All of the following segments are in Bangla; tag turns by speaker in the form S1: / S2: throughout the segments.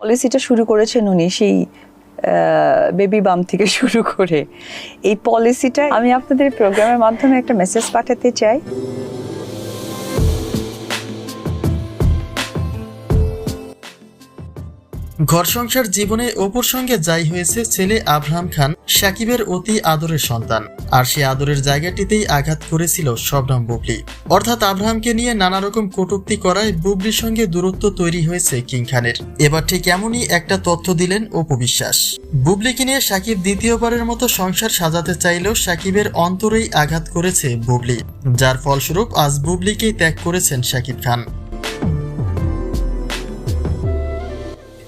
S1: পলিসিটা শুরু করেছেন উনি, সেই বেবি বাম থেকে শুরু করে। এই পলিসিটা আমি আপনাদের প্রোগ্রামের মাধ্যমে একটা মেসেজ পাঠাতে চাই।
S2: ঘর সংসার জীবনে অপুর সঙ্গে যাই হয়েছে ছেলে আব্রাহাম খান, সাকিবের অতি আদরের সন্তান। আর সে আদরের জায়গাটিতেই আঘাত করেছিল শবনম বুবলি। অর্থাৎ আব্রাহামকে নিয়ে নানা রকম কটূক্তি করায় বুবলির সঙ্গে দূরত্ব তৈরি হয়েছে কিং খানের। এবার ঠিক এমনই একটা তথ্য দিলেন অপু বিশ্বাস। বুবলিকে নিয়ে সাকিব দ্বিতীয়বারের মতো সংসার সাজাতে চাইলেও সাকিবের অন্তরেই আঘাত করেছে বুবলি। যার ফলস্বরূপ আজ বুবলিকেই ত্যাগ করেছেন সাকিব খান।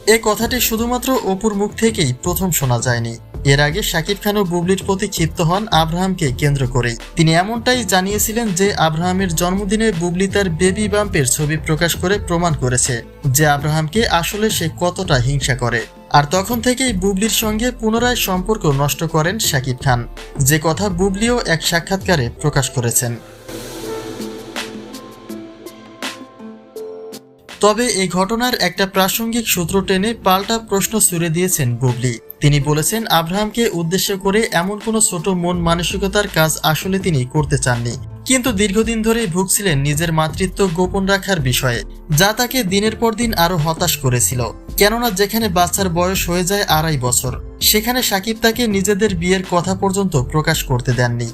S2: এ কথাটি শুধুমাত্র অপুর মুখ থেকেই প্রথম শোনা যায়নি। এর আগে শাকিব খান ও বুবলির প্রতি ক্ষিপ্ত হন আব্রাহামকে কেন্দ্র করে। তিনি এমনটাই জানিয়েছিলেন যে আব্রাহামের জন্মদিনে বুবলি তার বেবি বাম্পের ছবি প্রকাশ করে প্রমাণ করেছে যে আব্রাহামকে আসলে সে কতটা হিংসা করে। আর তখন থেকেই বুবলির সঙ্গে পুনরায় সম্পর্ক নষ্ট করেন শাকিব খান। যে কথা বুবলিও এক সাক্ষাৎকারে প্রকাশ করেছেন। তবে এই ঘটনার একটা প্রাসঙ্গিক সূত্র টেনে পাল্টা প্রশ্ন ছুড়ে দিয়েছেন বুবলি। তিনি বলেছেন, আব্রাহামকে উদ্দেশ্য করে এমন কোনো ছোট মন মানসিকতার কাজ আসলে তিনি করতে চাননি। কিন্তু দীর্ঘদিন ধরেই ভুগছিলেন নিজের মাতৃত্ব গোপন রাখার বিষয়ে, যা তাকে দিনের পর দিন আরও হতাশ করেছিল। কেননা যেখানে বাচ্চার বয়স হয়ে যায় আড়াই বছর, সেখানে সাকিব তাকে নিজেদের বিয়ের কথা পর্যন্ত প্রকাশ করতে দেননি।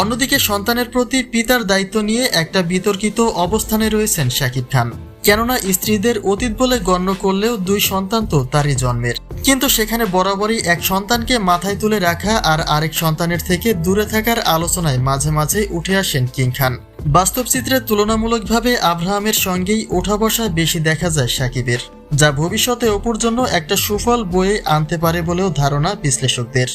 S2: অন্যদিকে সন্তানের প্রতি পিতার দায়িত্ব নিয়ে একটা বিতর্কিত অবস্থানে রয়েছেন শাকিব খান। কেননা স্ত্রীদের অতীত বলে গণ্য করলেও দুই সন্তান তো তারই জন্মের। কিন্তু সেখানে বরাবরই এক সন্তানকে মাথায় তুলে রাখা আর আরেক সন্তানের থেকে দূরে থাকার আলোচনায় মাঝে মাঝে উঠে আসেন কিং খান। বাস্তব চিত্রে তুলনামূলকভাবে আব্রাহামের সঙ্গেই ওঠা বসা বেশি দেখা যায় সাকিবের, যা ভবিষ্যতে অপুর জন্য একটা সুফল বয়ে আনতে পারে বলেও ধারণা বিশ্লেষকদের।